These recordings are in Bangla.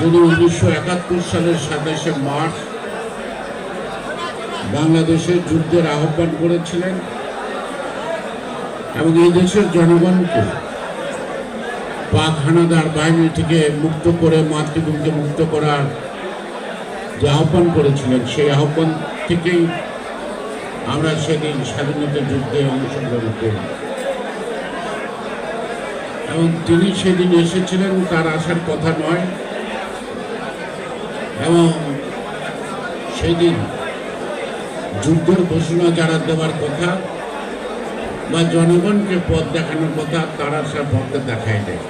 যিনি উনিশশো একাত্তর সালের সাতাশে মার্চ বাংলাদেশের যুদ্ধের আহ্বান করেছিলেন এবং এই দেশের জনগণকে পাক হানাদার বাহিনী থেকে মুক্ত করে, মাতৃভূমিকে মুক্ত করার যে আহ্বান করেছিলেন, সেই আহ্বান থেকেই আমরা সেদিন স্বাধীনতা যুদ্ধে অংশগ্রহণ করি। এবং তিনি সেদিন এসেছিলেন, তার আসার কথা নয়। এবং সেদিন যুদ্ধের ঘোষণা যারা দেওয়ার কথা বা জনগণকে পথ দেখানোর কথা, তারা সে পথটা দেখায় দেয়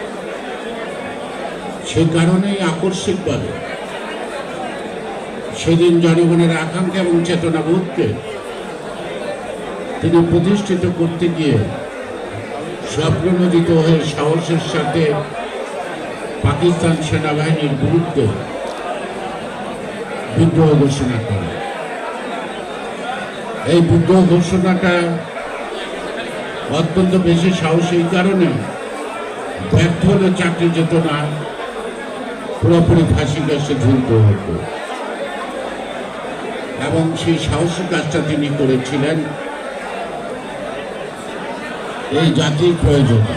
সেই কারণেই আকস্মিকভাবে সেদিন জনগণের আকাঙ্ক্ষা এবং চেতনাবোধকে তিনি প্রতিষ্ঠিত করতে গিয়ে স্বপ্ননোদিত হয়ে সাহসের সাথে পাকিস্তান সেনাবাহিনীর বিরুদ্ধে বিদ্রোহ ঘোষণা করে। এই বিদ্রোহ ঘোষণাটা অত্যন্ত বেশি সাহস এই কারণে ব্যর্থ হলে চাকরি যেত না, পুরোপুরি ফাঁসি গাছে ঝুলতে হতো। এবং সেই সাহসী কাজটা তিনি করেছিলেন। এই জাতির প্রয়োজনে।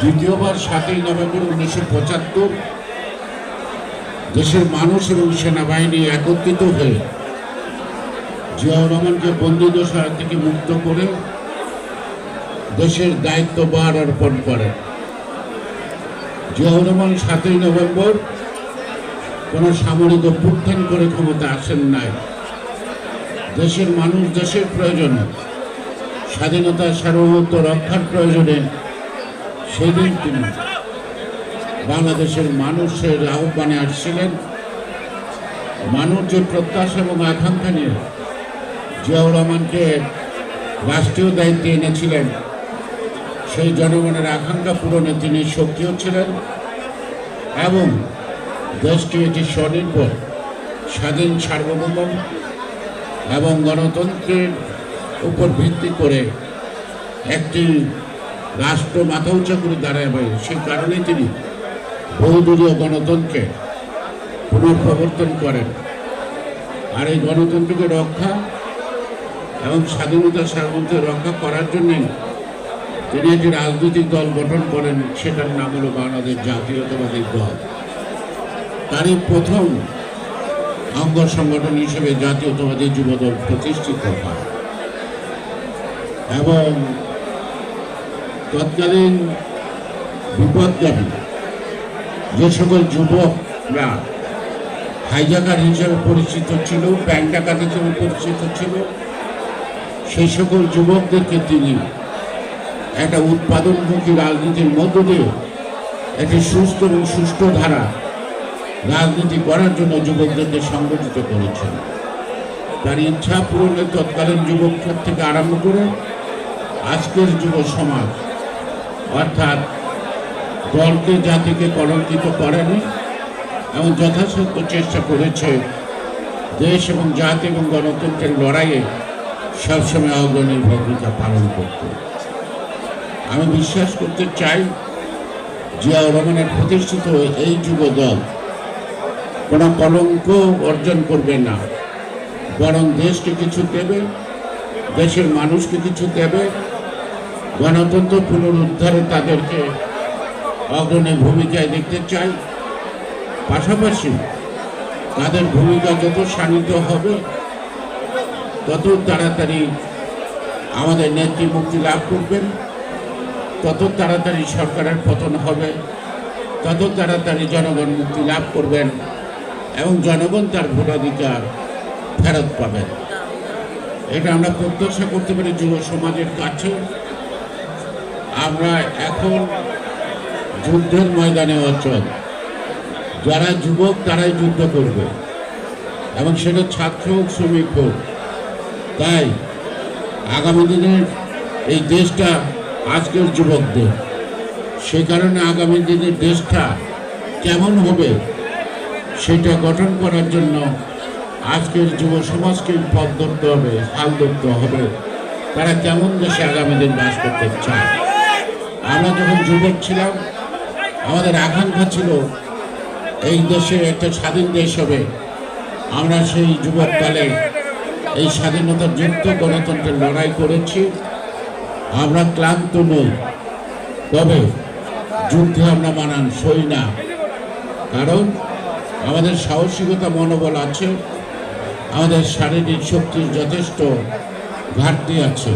দ্বিতীয়বার সাতই নভেম্বর উনিশশো পঁচাত্তর দেশের মানুষ এবং সেনাবাহিনী একত্রিত হয়ে জিয়াউর রহমানকে বন্দিদশা থেকে মুক্ত করে দেশের দায়িত্বভার অর্পণ করেন জিয়াউর রহমান সাতই নভেম্বর কোনো সামরিক অভ্যুত্থান করে ক্ষমতা আসেন নাই। দেশের মানুষ দেশের প্রয়োজনে স্বাধীনতা সার্বভৌমত্ব রক্ষার প্রয়োজনে সেদিন তিনি বাংলাদেশের মানুষের আহ্বানে আসছিলেন। মানুষ যে প্রত্যাশা এবং আকাঙ্ক্ষা নিয়ে জিয়াউর রহমানকে রাষ্ট্রীয় দায়িত্বে এনেছিলেন, সেই জনগণের আকাঙ্ক্ষা পূরণে তিনি সক্রিয় ছিলেন এবং দেশটি একটি স্বনির্ভর, স্বাধীন, সার্বভৌম এবং গণতন্ত্রের উপর ভিত্তি করে একটি রাষ্ট্র মাথা উঁচা করে দাঁড়াবে। সেই কারণে তিনি বহুদলীয় গণতন্ত্রকে পুনঃপ্রবর্তন করেন। আর এই গণতন্ত্রকে রক্ষা এবং স্বাধীনতা সার্বভৌমত্ব রক্ষা করার জন্য তিনি একটি রাজনৈতিক দল গঠন করেন, সেটার নাম হলো বাংলাদেশ জাতীয়তাবাদী দল। তারই প্রথম অঙ্গ সংগঠন হিসেবে জাতীয়তাবাদী যুবদল প্রতিষ্ঠিত হয়। এবং তৎকালীন বিপদগামী যে সকল যুবকরা হাইজাকার হিসেবে পরিচিত ছিল ব্যাংক ডাকাত হিসেবে পরিচিত ছিল সেই সকল যুবকদেরকে তিনি একটা উৎপাদনমুখী রাজনীতির মধ্য দিয়ে একটি সুস্থ এবং সুষ্ঠু ধারা রাজনীতি করার জন্য যুবকদেরকে সংগঠিত করেছেন। তার ইচ্ছা পূরণে তৎকালীন যুবক থেকে আরম্ভ করে আজকের যুব সমাজ অর্থাৎ দলকে জাতিকে কলঙ্কিত করেনি এবং যথাসাধ্য চেষ্টা করেছে দেশ এবং জাতি এবং গণতন্ত্রের লড়াইয়ে সবসময় অগ্রণী ভূমিকা পালন করতে। আমি বিশ্বাস করতে চাই, জিয়াউর রহমানের প্রতিষ্ঠিত এই যুব দল কোনো কলঙ্ক অর্জন করবে না। বরং দেশকে কিছু দেবে, দেশের মানুষকে কিছু দেবে, গণতন্ত্র পুনরুদ্ধারে তাদেরকে অগ্রণী ভূমিকায় দেখতে চাই। পাশাপাশি তাদের ভূমিকা যত শানিত হবে, তত তাড়াতাড়ি আমাদের নেত্রী মুক্তি লাভ করবেন। তত তাড়াতাড়ি সরকারের পতন হবে। তত তাড়াতাড়ি জনগণ মুক্তি লাভ করবেন এবং জনগণ তার ভোটাধিকার ফেরত পাবেন। এটা আমরা প্রত্যাশা করতে পারি যুব সমাজের কাছে। আমরা এখন যুদ্ধের ময়দানে অচল। যারা যুবক, তারাই যুদ্ধ করবে। এবং সেটা ছাত্র হোক, শ্রমিক হোক। তাই আগামী দিনের এই দেশটা আজকের যুবকদের। সে কারণে আগামী দিনের দেশটা কেমন হবে সেটা গঠন করার জন্য আজকের যুব সমাজকে পথ ধরতে হবে, হাল ধরতে হবে। তারা কেমন দেশে আগামী দিন বাস করতে চায়? আমরা যখন যুবক ছিলাম আমাদের আকাঙ্ক্ষা ছিল এই দেশে একটা স্বাধীন দেশ হবে। আমরা সেই যুবককালে এই স্বাধীনতার যুদ্ধ গণতন্ত্রের লড়াই করেছি। আমরা ক্লান্ত নই। তবে যুদ্ধে আমরা মানান সই না। কারণ আমাদের সাহসিকতা, মনোবল আছে। আমাদের শারীরিক শক্তির যথেষ্ট ঘাটতি আছে।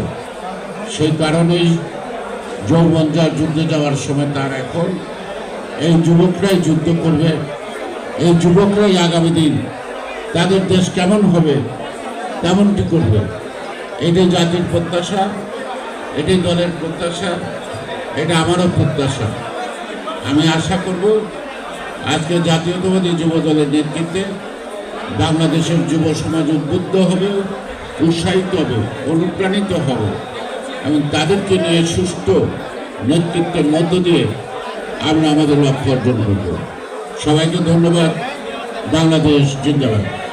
সেই কারণেই যৌবন যা যুদ্ধে যাওয়ার সময় তার এখন এই যুবকরাই যুদ্ধ করবে। এই যুবকরাই আগামী দিন তাদের দেশ কেমন হবে, তেমনটি করবে। এটাই জাতির প্রত্যাশা, এটাই দলের প্রত্যাশা, এটা আমারও প্রত্যাশা। আমি আশা করব আজকে জাতীয়তাবাদী যুব দলের নেতৃত্বে বাংলাদেশের যুব সমাজ উদ্বুদ্ধ হবে, উৎসাহিত হবে, অনুপ্রাণিত হবে এবং তাদেরকে নিয়ে সুষ্ঠু নেতৃত্বের মধ্য দিয়ে আমরা আমাদের লক্ষ্য অর্জন করব। সবাইকে ধন্যবাদ। বাংলাদেশ জিন্দাবাদ।